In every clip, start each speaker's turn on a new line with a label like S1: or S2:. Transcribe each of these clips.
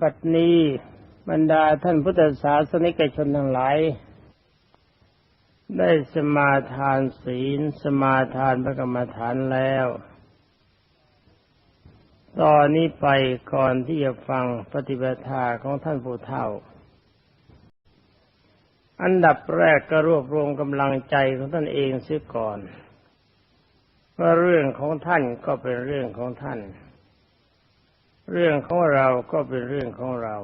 S1: บัดนี้บรรดาท่านพุทธศาสนิกชนทั้งหลาย ได้สมาทานศีล สมาทานพระกรรมฐานแล้วตอนนี้ไปก่อนที่จะฟังปฏิปทาของท่านผู้เฒ่า อันดับแรกก็รวบรวมกำลังใจของท่านเองเสียก่อนว่าเรื่องของท่านก็เป็นเรื่องของท่าน เรื่องของเราก็เป็นเรื่องของเรา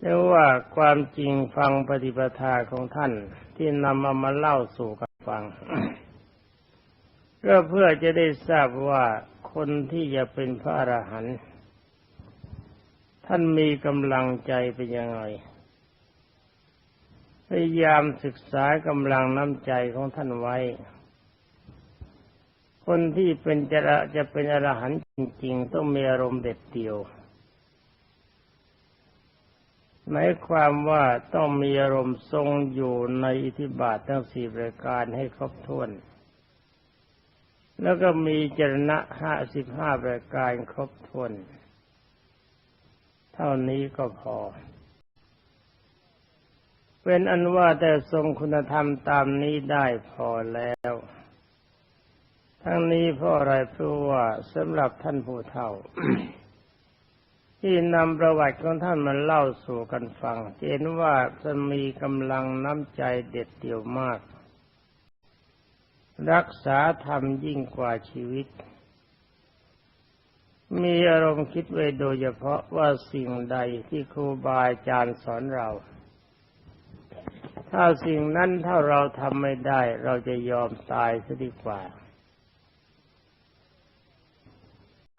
S1: เรียกว่าความจริงฟังปฏิปทาของท่านที่นำมามาเล่าสู่กันฟังก็เพื่อจะได้ทราบว่าคนที่จะเป็นพระอรหันต์ท่านมีกำลังใจเป็นยังไงพยายามศึกษากำลังน้ำใจของท่านไว้ คนที่เป็นจะจะเป็นอรหันต์จริง ๆ ต้องมีอารมณ์เด็ดเดี่ยวหมายความว่าต้องมีอารมณ์ทรงอยู่ในอิทธิบาททั้งสี่ประการให้ครบถ้วน แล้วก็มีจรณะห้าสิบห้าประการครบถ้วน เท่านี้ก็พอ เป็นอันว่าแต่ทรงคุณธรรมตามนี้ได้พอแล้ว ทั้งนี้เพราะอะไรเพราะว่าสำหรับท่านผู้เฒ่า ที่นำประวัติของท่านมาเล่าสู่กันฟังเห็นว่าจะมีกำลังน้ำใจเด็ดเดี่ยวมาก รักษาธรรมยิ่งกว่าชีวิต มีอารมณ์คิดไว้โดยเฉพาะว่าสิ่งใดที่ครูบาอาจารย์สอนเรา ถ้าสิ่งนั้นถ้าเราทำไม่ได้ เราจะยอมตายซะดีกว่า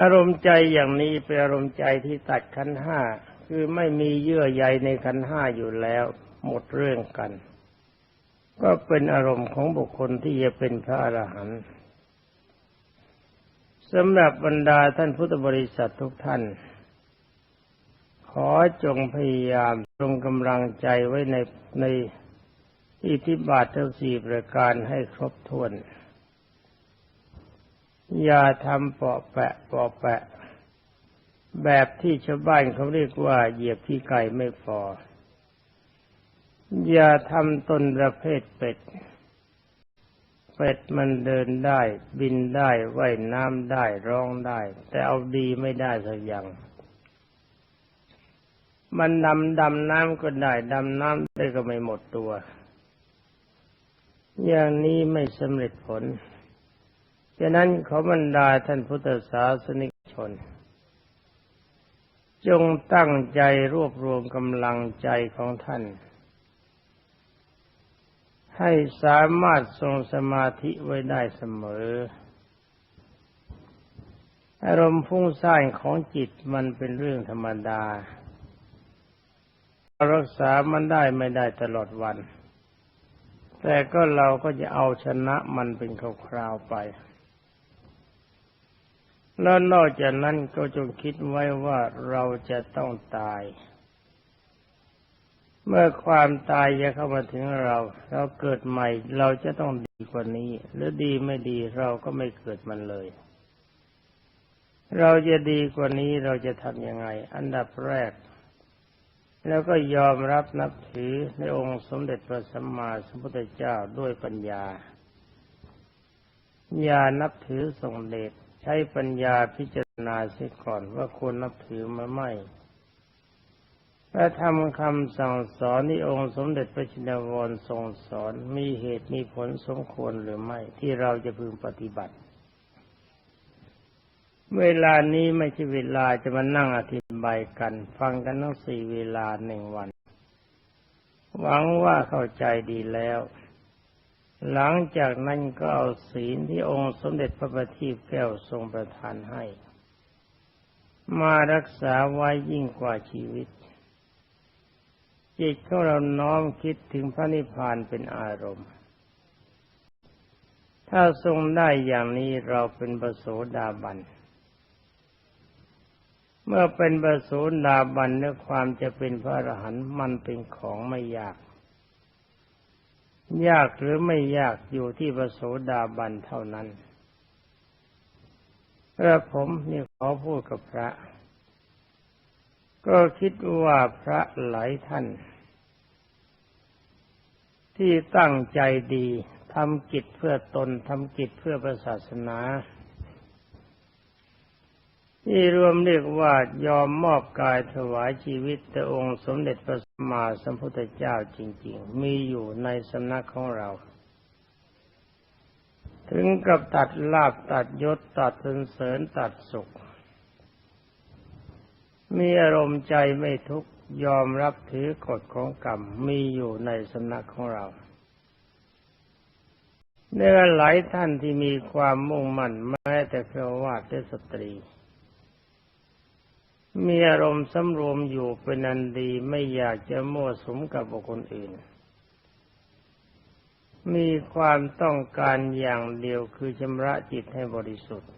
S1: อารมณ์ใจอย่างนี้เป็นอารมณ์ใจที่ตัดขันห้าคือไม่มีเยื่อใยในขันห้าอยู่แล้ว หมดเรื่องกัน ก็เป็นอารมณ์ของบุคคลที่จะเป็นพระอรหันต์สำหรับบรรดาท่านพุทธบริษัททุกท่าน ขอจงพยายามตรงกำลังใจไว้ในในอิทธิบาททั้งสี่ประการให้ครบถ้วน อย่าทำเปาะแปะเปาะแปะ แบบที่ชาวบ้านเขาเรียกว่าเหยียบที่ไก่ไม่พอ อย่าทำตนประเภทเป็ด เป็ดมันเดินได้ บินได้ว่ายน้ำได้ร้องได้ แต่เอาดีไม่ได้สักอย่างมันดำดำน้ำก็ได้ดำน้ำได้ก็ไม่หมดตัว อย่างนี้ไม่สำเร็จผล ฉะนั้นขอบรรดาท่านพุทธศาสนิกชน จงตั้งใจรวบรวมกำลังใจของท่าน ให้สามารถทรงสมาธิไว้ได้เสมอ อารมณ์ฟุ้งซ่านของจิตมันเป็นเรื่องธรรมดา รักษามันได้ไม่ได้ตลอดวันแต่ก็เราก็จะเอาชนะมันเป็นคราวๆไป แล้วนอกจากนั้นก็จงคิดไว้ว่าเราจะต้องตาย เมื่อความตายจะเข้ามาถึงเรา เราเกิดใหม่เราจะต้องดีกว่านี้ หรือดีไม่ดีเราก็ไม่เกิดมันเลย เราจะดีกว่านี้เราจะทำยังไง อันดับแรก แล้วก็ยอมรับนับถือในองค์สมเด็จพระสัมมาสัมพุทธเจ้าด้วยปัญญา อย่านับถือทรงเดช ช้ปัญญาพิจารณาเสียก่อนว่าควรนับถือมาไม่และทำคำสั่งสอนที่องค์สมเด็จพระชินวรทรงสอนมีเหตุมีผลสมควรหรือไม่ ที่เราจะพึงปฏิบัติ เวลานี้ไม่ใช่เวลาจะมานั่งอธิบายกัน ฟังกันทั้งสี่เวลาหนึ่งวัน หวังว่าเข้าใจดีแล้ว หลังจากนั้นก็เอาศีลที่องค์สมเด็จพระบัณฑิตแก้วทรงประทานให้ มารักษาไว้ยิ่งกว่าชีวิต จิตของเราน้อมคิดถึงพระนิพพานเป็นอารมณ์ ถ้าทรงได้อย่างนี้เราเป็นบโสดาบัน เมื่อเป็นบโสดาบันเนื้อความจะเป็นพระอรหันต์มันเป็นของไม่ยาก ยากหรือไม่ยากอยู่ที่บโสดาบันเท่านั้นเออผมนี่ขอพูดกับพระ ก็คิดว่าพระหลายท่าน ที่ตั้งใจดีทำกิจเพื่อตนทำกิจเพื่อศาสนา ที่รวมเรียกว่ายอมมอบกายถวายชีวิตแต่องค์สมเด็จพระสัมมาสัมพุทธเจ้าจริง ๆ มีอยู่ในสำนักของเรา ถึงกับตัดลาบตัดยศตัดสนเสริญตัดสุข มีอารมณ์ใจไม่ทุกข์ยอมรับถือกฎของกรรมมีอยู่ในสำนักของเราเนื้อหลายท่านที่มีความมุ่งมั่นแม้แต่เครวาดและสตรี มีอารมณ์สำรวมอยู่เป็นอันดีไม่อยากจะมั่วสุมกับบุคคลอื่น มีความต้องการอย่างเดียวคือชำระจิตให้บริสุทธิ์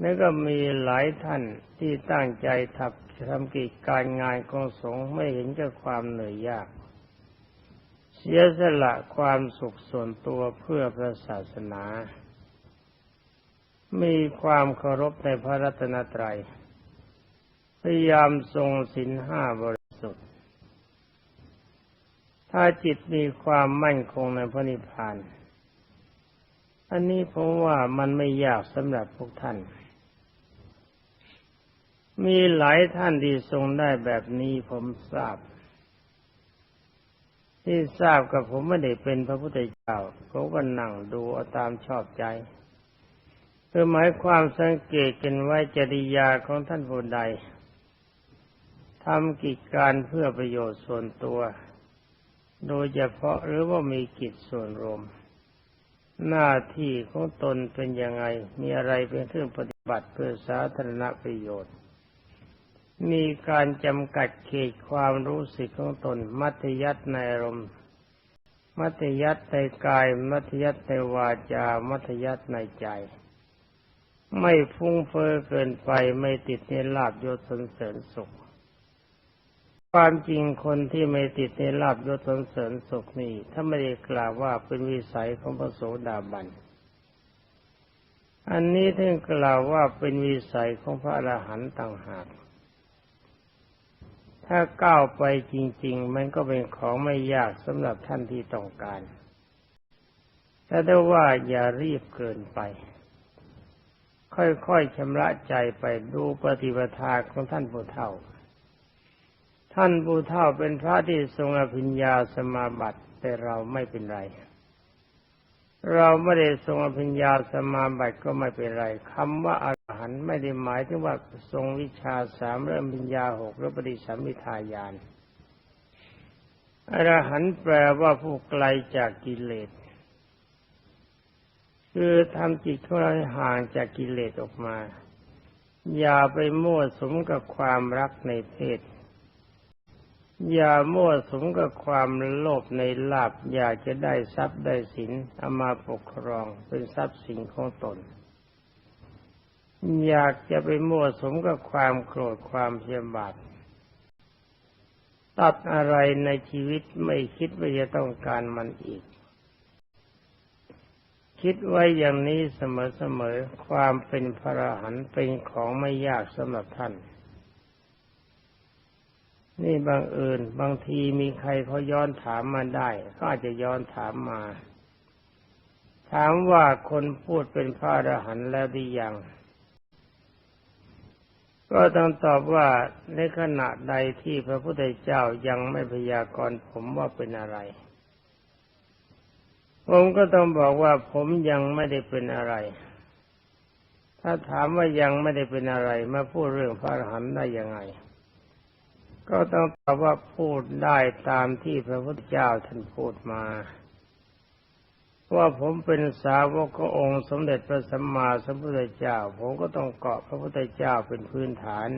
S1: แล้วก็มีหลายท่านที่ตั้งใจทับทำกิจการงานของสงฆ์ไม่เห็นกับความเหนื่อยยาก เสียสละความสุขส่วนตัวเพื่อพระศาสนา มีความเคารพในพระรัตนตรัย พยายามทรงศีลห้าบริสุทธิ์ ถ้าจิตมีความมั่นคงในพระนิพพาน อันนี้ผมว่ามันไม่ยากสำหรับพวกท่าน มีหลายท่านที่ทรงได้แบบนี้ผมทราบ ที่ทราบกับผมไม่ได้เป็นพระพุทธเจ้าเขาก็นั่งดูเอาตามชอบใจ คือหมายความสังเกตกันไว้จริยาของท่านผู้ใดทำกิจการเพื่อประโยชน์ส่วนตัว โดยเฉพาะหรือว่ามีกิจส่วนรวม หน้าที่ของตนเป็นยังไง มีอะไรเป็นเครื่องปฏิบัติเพื่อสาธารณประโยชน์ มีการจำกัดเขตความรู้สึกของตน มัธยัติในอารมณ์ มัธยัติในกาย มัธยัติในวาจา มัธยัติในใจ ไม่ฟุ้งเฟ้อเกินไปไม่ติดในลาบยศสนเสริญสุข ความจริงคนที่ไม่ติดในลาบยศสนเสริญสุขนี่ถ้าไม่ได้กล่าวว่าเป็นวิสัยของพระโสดาบันอันนี้ท่านกล่าวว่าเป็นวิสัยของพระอรหันต์ต่างหากถ้าก้าวไปจริง ๆ มันก็เป็นของไม่ยากสำหรับท่านที่ต้องการ แต่ได้ว่าอย่ารีบเกินไป ค่อยๆชำระใจไปดูปฏิปทาของท่านผู้เฒ่า ท่านผู้เฒ่าเป็นพระที่ทรงอภิญญาสมาบัติแต่เราไม่เป็นไร เราไม่ได้ทรงอภิญญาสมาบัติก็ไม่เป็นไรคำว่าอรหันต์ไม่ได้หมายถึงว่าทรงวิชาสามเริ่มปัญญาหกหรือปฏิสัมมิทายานอรหันต์แปลว่าผู้ไกลจากกิเลส คือทำจิตของเราให้ห่างจากกิเลสออกมา อย่าไปมั่วสมกับความรักในเพศ อย่ามั่วสมกับความโลภในลาบอยากจะได้ทรัพย์ได้สินเอามาปกครองเป็นทรัพย์สินของตน อยากจะไปมั่วสมกับความโกรธความเพียบาทตัดอะไรในชีวิตไม่คิดว่าจะต้องการมันอีก คิดไว้อย่างนี้เสมอๆ ความเป็นพระอรหันต์เป็นของไม่ยากสำหรับท่าน นี่บางเอิญบางทีมีใครเขาย้อนถามมาได้ก็อาจจะย้อนถามมา ถามว่าคนพูดเป็นพระอรหันต์แล้วดียัง ก็ต้องตอบว่าในขณะใดที่พระพุทธเจ้ายังไม่พยากรณ์ผมว่าเป็นอะไร ผมก็ต้องบอกว่าผมยังไม่ได้เป็นอะไร ถ้าถามว่ายังไม่ได้เป็นอะไร มาพูดเรื่องพระอรหันต์ได้ยังไง ก็ต้องตอบว่าพูดได้ตามที่พระพุทธเจ้าท่านพูดมา ว่าผมเป็นสาวกขององค์ สมเด็จพระสัมมาสัมพุทธเจ้า ผมก็ต้องเกาะพระพุทธเจ้าเป็นพื้นฐาน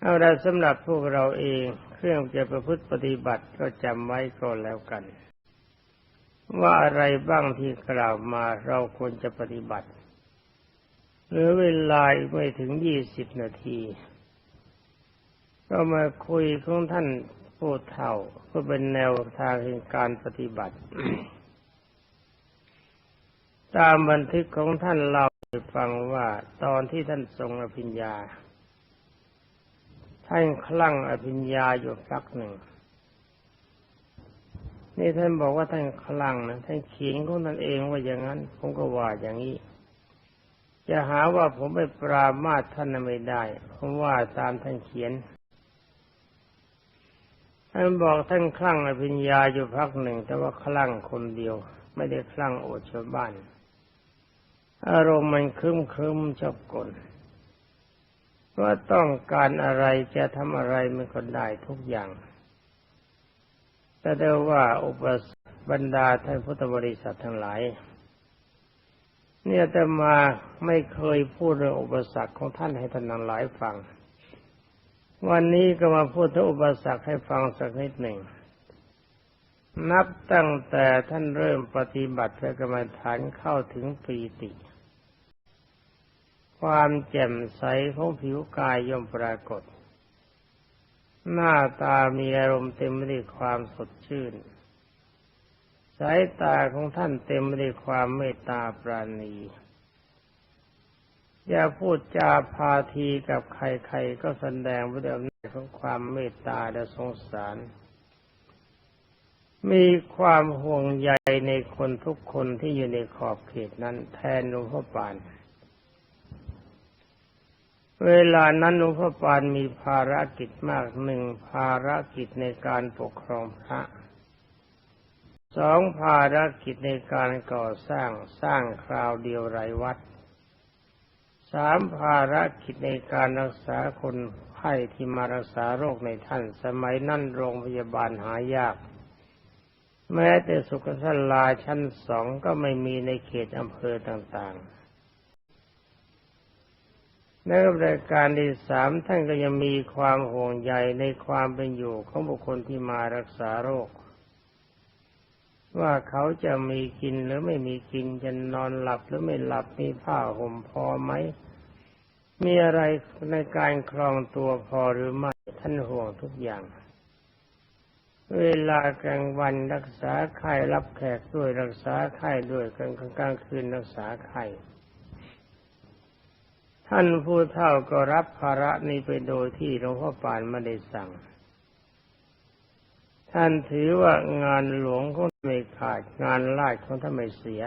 S1: เอาละสำหรับพวกเราเองเครื่องจะประพฤติปฏิบัติก็จำไว้ก็แล้วกัน ว่าอะไรบ้างที่กล่าวมาเราควรจะปฏิบัติเหลือเวลาไม่ถึงยี่สิบนาที ก็มาคุยของท่านผู้เฒ่าเพื่อเป็นแนวทางแห่งการปฏิบัติ ตามบันทึกของท่านเราฟังว่าตอนที่ท่านทรงอภิญญา ท่านคลั่งอภิญญาอยู่พักหนึ่ง นี่ท่านบอกว่าท่านคลั่งนะท่านเขียนของท่านเองว่าอย่างนั้น ผมก็ว่าอย่างนี้ จะหาว่าผมไปปรามาทท่านไม่ได้ ผมว่าตามท่านเขียน ท่านบอกท่านคลั่งอภิญญาอยู่พักหนึ่ง แต่ว่าคลั่งคนเดียว ไม่ได้คลั่งโอดชาวบ้าน อารมณ์มันครึ้มครึมชอบกลว่าต้องการอะไรจะทำอะไรมันก็ได้ทุกอย่าง แต่เดาว่าอุปสบรรดาท่านพุทธบริษัททั้งหลาย เนี่ยแต่มาไม่เคยพูดเรื่องอุปสรรคของท่านให้ท่านทั้งหลายฟัง วันนี้ก็มาพูดถึงอุปสรรคให้ฟังสักนิดหนึ่ง นับตั้งแต่ท่านเริ่มปฏิบัติพระกรรมฐานเข้าถึงปีติ ความแจ่มใสของผิวกายย่อมปรากฏ หน้าตามีอารมณ์เต็มไปด้วยความสดชื่น สายตาของท่านเต็มไปด้วยความเมตตาปราณี อย่าพูดจาพาทีกับใครๆ ก็แสดงว่าเดิมของความเมตตาและสงสาร มีความห่วงใยในคนทุกคนที่อยู่ในขอบเขตนั้นแทนหลวงพ่อปาน เวลานั้นหลวงพ่อปานมีภารกิจมากหนึ่งภารกิจในการปกครองพระสองภารกิจในการก่อสร้างสร้างคราวเดียวไรวัดสามภารกิจในการรักษาคนไข้ที่มารักษาโรคในท่านสมัยนั้นโรงพยาบาลหายาก แม้แต่สุขสันลาชั้นสองก็ไม่มีในเขตอำเภอต่างๆ ในรายการที่สามท่านก็ยังมีความห่วงใยในความเป็นอยู่ของบุคคลที่มารักษาโรค ว่าเขาจะมีกินหรือไม่มีกินจะนอนหลับหรือไม่หลับมีผ้าห่มพอไหม มีอะไรในการครองตัวพอหรือไม่ท่านห่วงทุกอย่าง เวลากลางวันรักษาไข้รับแขกด้วยรักษาไข้ด้วยกลางกลางคืนรักษาไข้ ท่านผู้เฒ่าก็รับภาระนี้ไปโดยที่หลวงพ่อปานไม่ได้สั่ง ท่านถือว่างานหลวงของไม่ขาดงานลาดของท่านไม่เสีย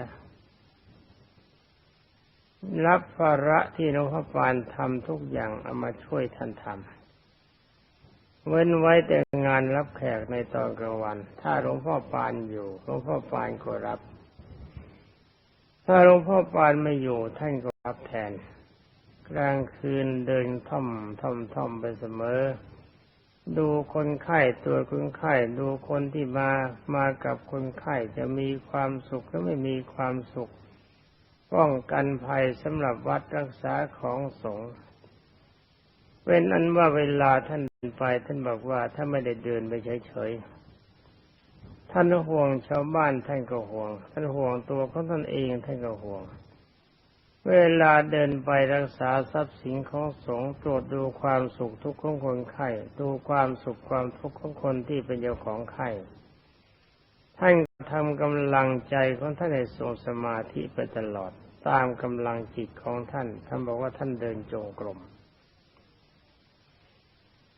S1: รับภาระที่หลวงพ่อปานทำทุกอย่างเอามาช่วยท่านทำเว้นไว้แต่งานรับแขกในตอนกลางวัน ถ้าหลวงพ่อปานอยู่หลวงพ่อปานก็รับ ถ้าหลวงพ่อปานไม่อยู่ท่านก็รับแทน กลางคืนเดินท่อมท่อมท่อมไปเสมอ ดูคนไข้ตัวคนไข้ดูคนที่มามากับคนไข้จะมีความสุขหรือไม่มีความสุข ป้องกันภัยสำหรับวัดรักษาของสงฆ์เป็นอันว่าเวลาท่านเดินไปท่านบอกว่าถ้าไม่ได้เดินไปเฉยๆท่านห่วงชาวบ้านท่านก็ห่วง ท่านห่วงตัวของท่านเองท่านก็ห่วง เวลาเดินไปรักษาทรัพย์สินของสงฆ์ตรวจดูความสุขทุกข์ของคนไข้ดูความสุขความทุกข์ของคนที่เป็นเจ้าของไข้ท่านทำกำลังใจของท่านให้ทรงสมาธิไปตลอด ตามกำลังจิตของท่านท่านบอกว่าท่านเดินจงกรม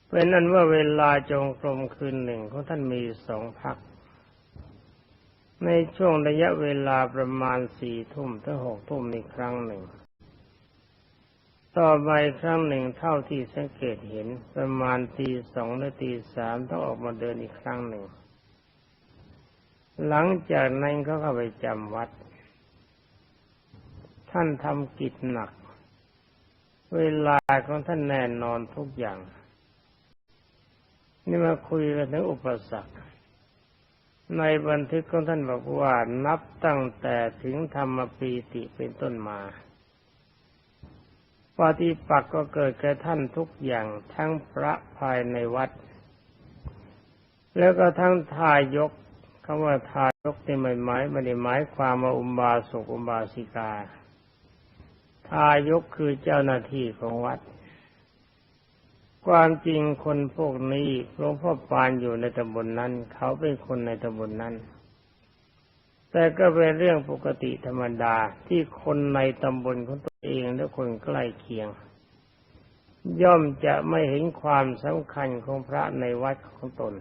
S1: เป็นนั้นว่าเวลาจงกรมคืนหนึ่งของท่านมีสองพัก ในช่วงระยะเวลาประมาณสี่ทุ่มถึงหกทุ่มอีกครั้งหนึ่ง ต่อไปครั้งหนึ่งเท่าที่สังเกตเห็นประมาณตีสองหรือตีสามต้องออกมาเดินอีกครั้งหนึ่ง หลังจากนั้นก็เข้าไปจำวัด ท่านทำกิจหนัก เวลาของท่านแน่นอนทุกอย่าง นี่มาคุยกันถึงอุปสรรค ในบันทึกของท่านบอกว่านับตั้งแต่ถึงธรรมปีติเป็นต้นมาปฏิปักษ์ก็เกิดแก่ท่านทุกอย่างทั้งพระภายในวัด แล้วก็ทั้งทายกคำว่าทายกในี่ไม่หมายไม่ได้หมายความว่าอุบาสกอุบาสิกา ทายกคือเจ้าหน้าที่ของวัด ความจริงคนพวกนี้หลวงพ่อปานอยู่ในตำบลนนั้น เขาเป็นคนในตำบลนนั้น แต่ก็เป็นเรื่องปกติธรรมดาที่คนในตำบลของตัวเองและคนใกล้เคียง ย่อมจะไม่เห็นความสำคัญของพระในวัดของตน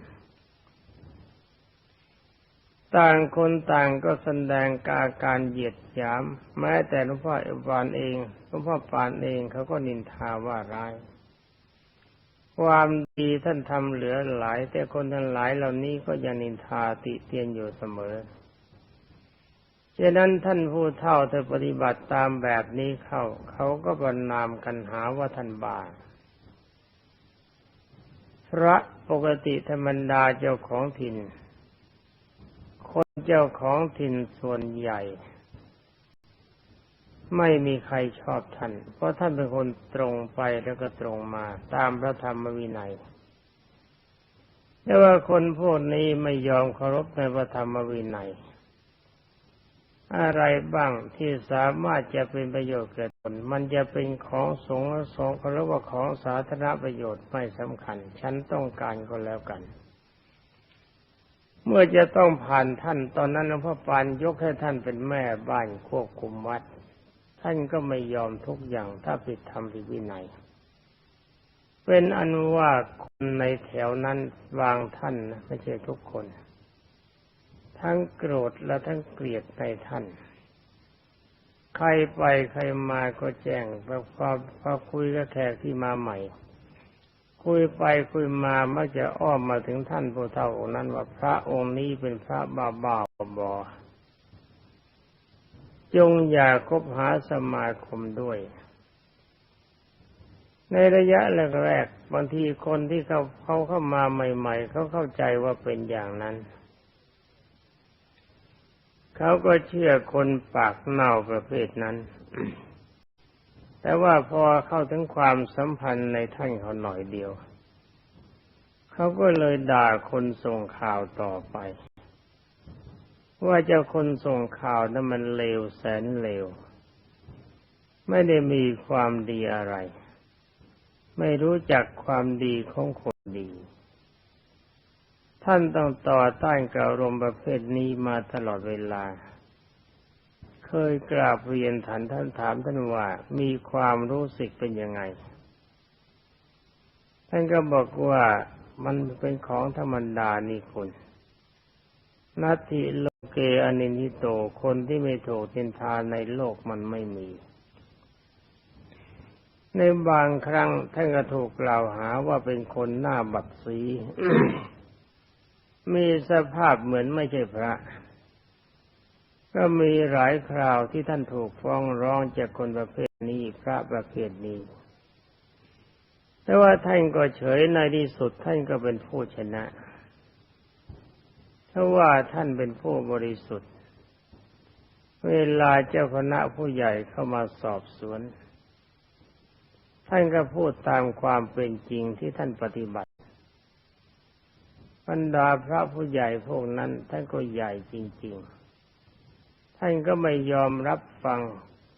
S1: ต่างคนต่างก็แสดงกาการเหยียดหยาม แม้แต่หลวงพ่อเอวานเองหลวงพ่อปานเองเขาก็นินทาว่าร้าย ความดีท่านทำเหลือหลาย แต่คนทั้งหลายเหล่านี้ก็ยังนินทาติเตียนอยู่เสมอฉะนั้นท่านผู้เท่าถ้าปฏิบัติตามแบบนี้เข้า เขาก็บรรนามกันหาว่าท่านบาพระปกติธรรมดาเจ้าของถิ่น คนเจ้าของถิ่นส่วนใหญ่ ไม่มีใครชอบท่าน เพราะท่านเป็นคนตรงไปแล้วก็ตรงมาตามพระธรรมวินัยแต่ว่าคนพวกนี้ไม่ยอมเคารพในพระธรรมวินัย อะไรบ้างที่สามารถจะเป็นประโยชน์แก่ตน มันจะเป็นของสงฆ์สงฆ์เขาเรียกว่าของสาธารณประโยชน์ไม่สำคัญ ฉันต้องการก็แล้วกัน เมื่อจะต้องผ่านท่านตอนนั้นหลวงพ่อปานยกให้ท่านเป็นแม่บ้านควบคุมวัด ท่านก็ไม่ยอมทุกอย่างถ้าผิดธรรมผิดวินัย เป็นอนุว่าคนในแถวนั้นวางท่านนะไม่ใช่ทุกคน ทั้งโกรธและทั้งเกลียดในท่าน ใครไปใครมาก็แจ้งพอพอพอคุยกับแขกที่มาใหม่ คุยไปคุยมามักจะอ้อมมาถึงท่านผู้เฒ่าองค์นั้นว่าพระองค์นี้เป็นพระบ้าบ้าบอ จงอย่าคบหาสมาคมด้วย ในระยะแรกๆบางทีคนที่เขาเขาเข้ามาใหม่ ๆ เขาเข้าใจว่าเป็นอย่างนั้น เขาก็เชื่อคนปากเน่าประเภทนั้น แต่ว่าพอเข้าถึงความสัมพันธ์ในท่านเขาหน่อยเดียว เขาก็เลยด่าคนส่งข่าวต่อไป ว่าเจ้าคนส่งข่าวนั้นมันเลวแสนเลว ไม่ได้มีความดีอะไร ไม่รู้จักความดีของคนดี ท่านต้องต่อต้านกับอารมณ์ประเภทนี้มาตลอดเวลา เคยกราบเรียนฐานท่านถามท่านว่ามีความรู้สึกเป็นยังไง ท่านก็บอกว่ามันเป็นของธรรมดานี่คุณ นัตถิโลเกอนินิโต คนที่ไม่ถูกทินทาในโลกมันไม่มี ในบางครั้งท่านก็ถูกกล่าวหาว่าเป็นคนหน้าบัดสี มีสภาพเหมือนไม่ใช่พระ ก็มีหลายคราวที่ท่านถูกฟ้องร้องจากคนประเภทนี้พระประเภทนี้ แต่ว่าท่านก็เฉยในที่สุดท่านก็เป็นผู้ชนะ เพราะว่าท่านเป็นผู้บริสุทธิ์ เวลาเจ้าคณะผู้ใหญ่เข้ามาสอบสวน ท่านก็พูดตามความเป็นจริงที่ท่านปฏิบัติบรรดาพระผู้ใหญ่พวกนั้น ท่านก็ใหญ่จริง ๆ ท่านก็ไม่ยอมรับฟัง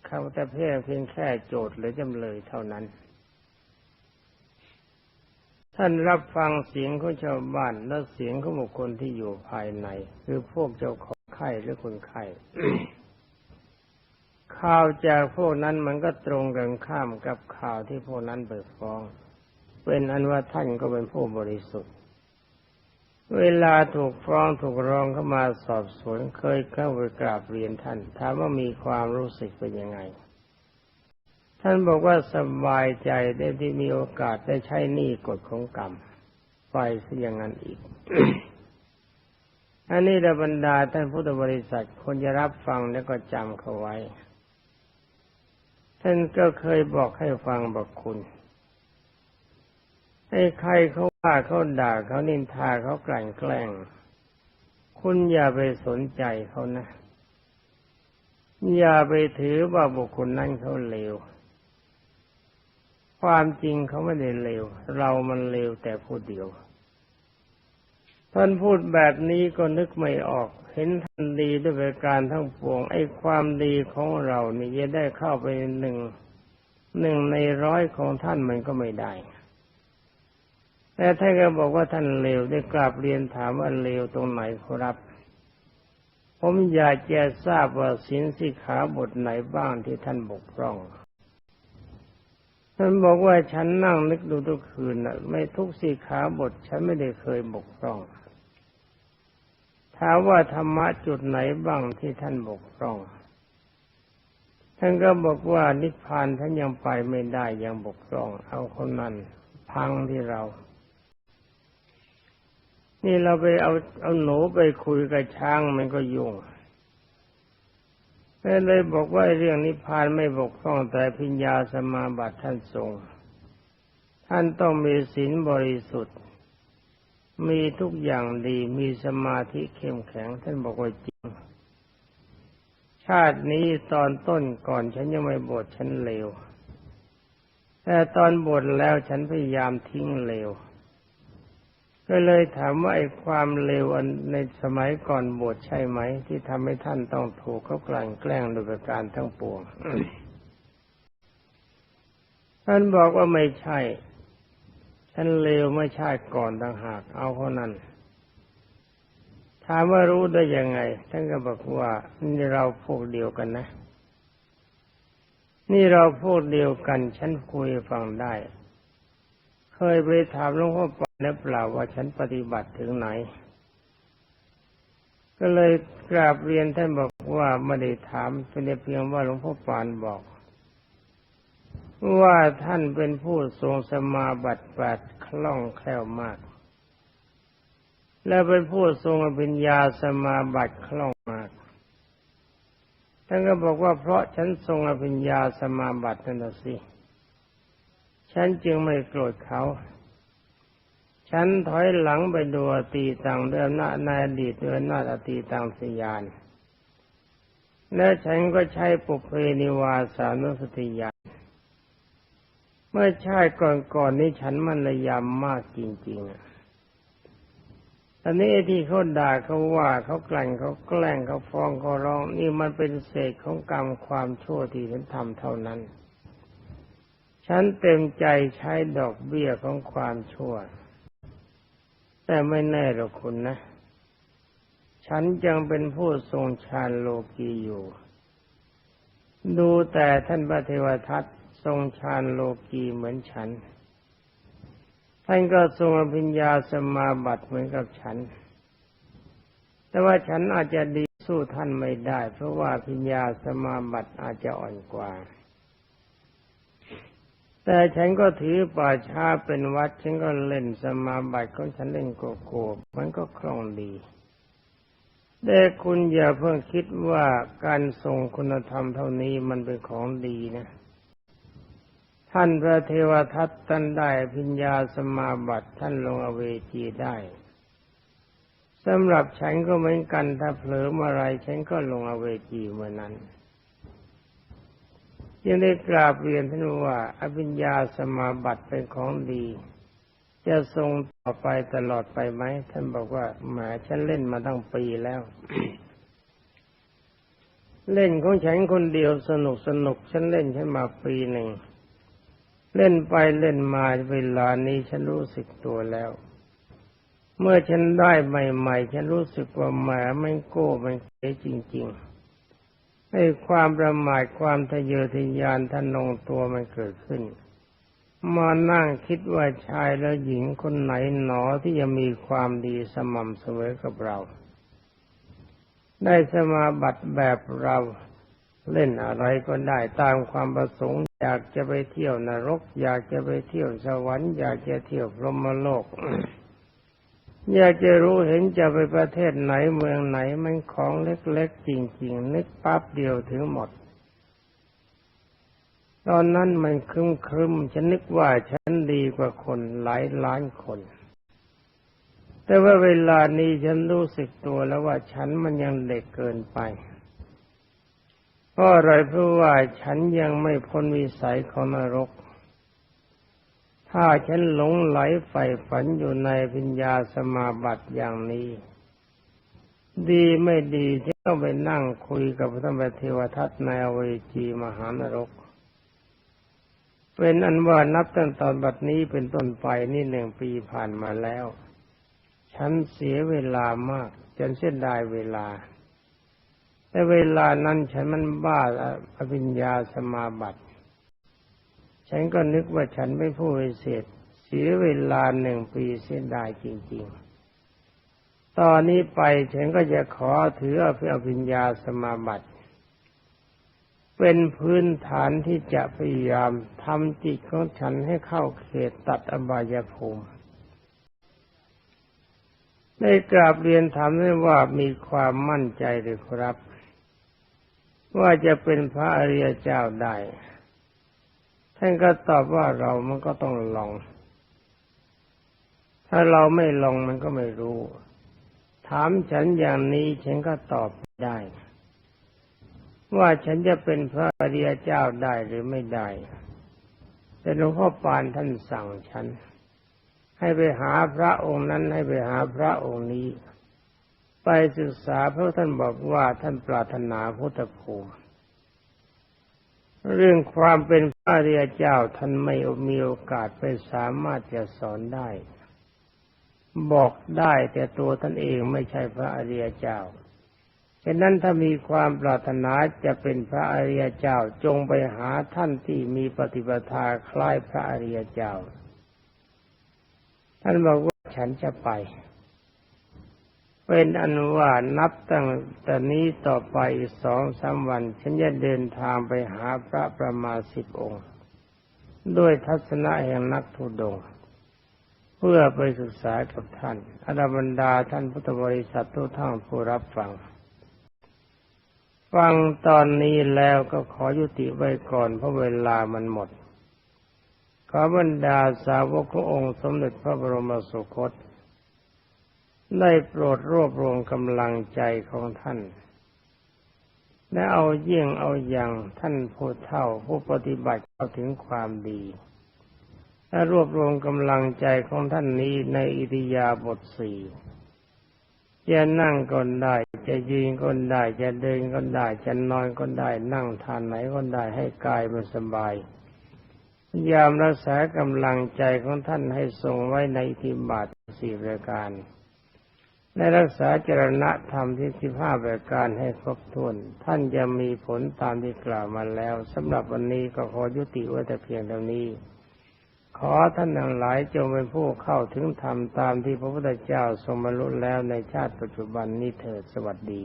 S1: คำแต่เพียงเพียงแค่โจทย์หรือจำเลยเท่านั้น ท่านรับฟังเสียงของชาวบ้านและเสียงของบุคคลที่อยู่ภายใน คือพวกเจ้าของไข้หรือคนไข้ข่าวจากพวกนั้นมันก็ตรงกันข้ามกับข่าวที่พวกนั้นเปิดฟ้อง เป็นอันว่าท่านก็เป็นผู้บริสุทธิ์ เวลาถูกฟ้องถูกร้องเข้ามาสอบสวนเคยเข้าไปกราบเรียนท่านถามว่ามีความรู้สึกเป็นยังไง ท่านบอกว่าสบายใจได้ที่มีโอกาสได้ใช้หนี้กฎของกรรม ไปซะอย่างนั้นอีก อันนี้ระบรรดาท่านพุทธบริษัทคนจะรับฟังแล้วก็จำเขาไว้ ท่านก็เคยบอกให้ฟังบอกคุณให้ใครเขาว่าเขาด่าเขานินทาเขากลั่นแกล้ง คุณอย่าไปสนใจเขานะ อย่าไปถือว่าบุคคลนั้นเขาเลว ความจริงเขาไม่ได้เลวเรามันเลวแต่ผู้เดียว ท่านพูดแบบนี้ก็นึกไม่ออก เห็นท่านดีด้วยการทั้งปวง ไอ้ความดีของเรานี่จะได้เข้าไปหนึ่งหนึ่งในร้อยของท่านมันก็ไม่ได้แต่ท่านก็บอกว่าท่านเลวได้กราบเรียนถามว่าเลวตรงไหนครับ ผมอยากจะทราบว่าสินสิขาบทไหนบ้างที่ท่านบกพร่อง ท่านบอกว่าฉันนั่งนึกดูทุกคืนน่ะไม่ทุกสี่ขาบท ฉันไม่ได้เคยบกพร่องถามว่าธรรมะจุดไหนบ้างที่ท่านบกพร่อง ท่านก็บอกว่านิพพานท่านยังไปไม่ได้ยังบกพร่อง เอาคนนั้นพังที่เรา นี่เราไปเอาเอาหนูไปคุยกับช้างมันก็ยุ่ง เลยบอกว่าเรื่องนิพพานไม่บกพร่องแต่พิญญาสมาบัติท่านทรง ท่านต้องมีศีลบริสุทธิ์ มีทุกอย่างดีมีสมาธิเข้มแข็งท่านบอกว่าจริง ชาตินี้ตอนต้นก่อนฉันยังไม่บวชฉันเลวแต่ตอนบวชแล้วฉันพยายามทิ้งเลว ก็เลยถามว่าไอ้ความเลวอันในสมัยก่อนบวชใช่ไหม ที่ทำให้ท่านต้องถูกเขากลั่นแกล้งโดยประการทั้งปวง ท่านบอกว่าไม่ใช่ ฉันเลวไม่ใช่ก่อนต่างหาก เอาเท่านั้นถามว่ารู้ได้ยังไง ท่านก็บอกว่านี่เราพวกเดียวกันนะ นี่เราพวกเดียวกัน ฉันคุยฟังได้ เคยไปถามหลวงพ่อ และเปล่าว่าฉันปฏิบัติถึงไหน ก็เลยกราบเรียนท่านบอกว่าไม่ได้ถามเป็นเพียงว่าหลวงพ่อปานบอก ว่าท่านเป็นผู้ทรงสมาบัติแปดคล่องแคล่วมาก และเป็นผู้ทรงอภิญญาสมาบัติคล่องมากท่านก็บอกว่าเพราะฉันทรงอภิญญาสมาบัตินั่นสิ ฉันจึงไม่โกรธเขา ฉันถอยหลังไปดูอตีต่างเดิมหน้าในอดีตเดินหน้าอตีต่างสยาน และฉันก็ใช้ปุเพนิวาสานุสติญาณเมื่อชาติก่อนๆนี้ฉันมันระยำมากจริง ๆ ตอนนี้ที่เขาด่าเขาว่าเขากลั่นเขาแกล้งเขาฟ้องเขาร้อง นี่มันเป็นเศษของกรรมความชั่วที่ฉันทำเท่านั้น ฉันเต็มใจใช้ดอกเบี้ยของความชั่ว แต่ไม่แน่หรอกคุณนะ ฉันยังเป็นผู้ทรงฌานโลกีอยู่ ดูแต่ท่านพระเทวทัตทรงฌานโลกีเหมือนฉัน ท่านก็ทรงอภิญญาสมาบัติเหมือนกับฉัน แต่ว่าฉันอาจจะดีสู้ท่านไม่ได้ เพราะว่าพิญญาสมาบัติอาจจะอ่อนกว่า แต่ฉันก็ถือป่าช้าเป็นวัด ฉันก็เล่นสมาบัติของฉันเล่นโกโก้มันก็คล่องดีแต่คุณอย่าเพิ่งคิดว่าการทรงคุณธรรมเท่านี้มันเป็นของดีนะ ท่านพระเทวทัตท่านได้พิญญาสมาบัติท่านลงอเวจีได้สำหรับฉันก็เหมือนกันถ้าเผลอเมื่อไรฉันก็ลงอเวจีเมื่อนั้น ยังได้กราบเรียนท่านว่า อภิญญาสมาบัติเป็นของดี จะทรงต่อไปตลอดไปไหม ท่านบอกว่าหมาฉันเล่นมาตั้งปีแล้ว เล่นของฉันคนเดียวสนุกสนุกฉันเล่นฉันมาปีหนึ่ง เล่นไปเล่นมาเวลานี้ฉันรู้สึกตัวแล้ว เมื่อฉันได้ใหม่ ๆ ฉันรู้สึกว่าหมาไม่โก้มันเก๋จริง ๆ ให้ความประมาทความทะเยอทะยานทะนงตัวมันเกิดขึ้น มานั่งคิดว่าชายและหญิงคนไหนหนอที่จะมีความดีสม่ำเสมอกับเรา ได้สมาบัติแบบเราเล่นอะไรก็ได้ตามความประสงค์ อยากจะไปเที่ยวนรก อยากจะไปเที่ยวสวรรค์อยากจะเที่ยวพรหมโลก อยากจะรู้เห็นจะไปประเทศไหนเมืองไหนมันของเล็กๆจริง ๆ นึกปั๊บเดียวถึงหมด ตอนนั้นมันครึมครึมฉันนึกว่าฉันดีกว่าคนหลายล้านคน แต่ว่าเวลานี้ฉันรู้สึกตัวแล้วว่าฉันมันยังเด็กเกินไปเพราะอะไรเพราะว่าฉันยังไม่พ้นวิสัยของนรก ถ้าฉันหลงไหลใฝ่ฝันอยู่ในพิญญาสมาบัติอย่างนี้ ดีไม่ดีจะต้องไปนั่งคุยกับพระธรรมเทวทัตในอเวจีมหานรก เป็นอันว่านับตั้งตอนบัดนี้เป็นต้นไปนี่หนึ่งปีผ่านมาแล้ว ฉันเสียเวลามากจนเสียดายเวลา แต่เวลานั้นฉันมันบ้าอภิญญาสมาบัติ ฉันก็นึกว่าฉันไม่ผู้วิเศษเสียเวลาหนึ่งปีเสียดายจริง ๆ ตอนนี้ไปฉันก็จะขอถืออภิญญาสมาบัติ เป็นพื้นฐานที่จะพยายามทำจิตของฉันให้เข้าเขตตัดอบายภูมิในกราบเรียนถามได้ว่ามีความมั่นใจหรือครับ ว่าจะเป็นพระอริยเจ้าได้ ท่านก็ตอบว่าเรามันก็ต้องลอง ถ้าเราไม่ลองมันก็ไม่รู้ ถามฉันอย่างนี้ฉันก็ตอบได้ ว่าฉันจะเป็นพระอริยเจ้าได้หรือไม่ได้ แต่หลวงพ่อปานท่านสั่งฉัน ให้ไปหาพระองค์นั้นให้ไปหาพระองค์นี้ ไปศึกษาเพราะท่านบอกว่าท่านปรารถนาพุทธภูมิ เรื่องความเป็นพระเรียเจ้าท่านไม่มีโอกาสไปสามารถจะสอนได้ บอกได้แต่ตัวท่านเองไม่ใช่พระอริยเจ้าฉะนั้นถ้ามีความปรารถนาจะเป็นพระอริยเจ้าจงไปหาท่านที่มีปฏิปทาคล้ายพระอริยเจ้า ท่านบอกว่าฉันจะไป เป็นอนุว่านับตั้งแต่นี้ต่อไปสองสามวัน ฉันจะเดินทางไปหาพระประมาสิบองค์ ด้วยทัศนะแห่งนักทุดง เพื่อไปศึกษากับท่านอดบรรดาท่านพุทธบริษัททุกท่านผู้รับฟัง ฟังตอนนี้แล้วก็ขอยุติไว้ก่อนเพราะเวลามันหมด ขอบรรดาสาวกขององค์สมเด็จพระบรมสุคต ได้โปรดรวบรวมกำลังใจของท่าน และเอาเยี่ยงเอาอย่างท่านผู้เท่าผู้ปฏิบัติเข้าถึงความดีและรวบรวมกำลังใจของท่านนี้ในอิริยาบถสี่จะนั่งก็ได้ จะยืนก็ได้ จะเดินก็ได้ จะนอนก็ได้ นั่งทานไหนก็ได้ให้กายมันสบายยามรักษากำลังใจของท่านให้ทรงไว้ในทิบาทสี่ประการ ในรักษาจรณะธรรมที่สิบห้าประการให้ครบถ้วน ท่านจะมีผลตามที่กล่าวมาแล้วสำหรับวันนี้ก็ขอยุติไว้แต่เพียงเท่านี้ ขอท่านทั้งหลายจงเป็นผู้เข้าถึงธรรมตามที่พระพุทธเจ้าทรงบรรลุแล้วในชาติปัจจุบันนี้เถิดสวัสดี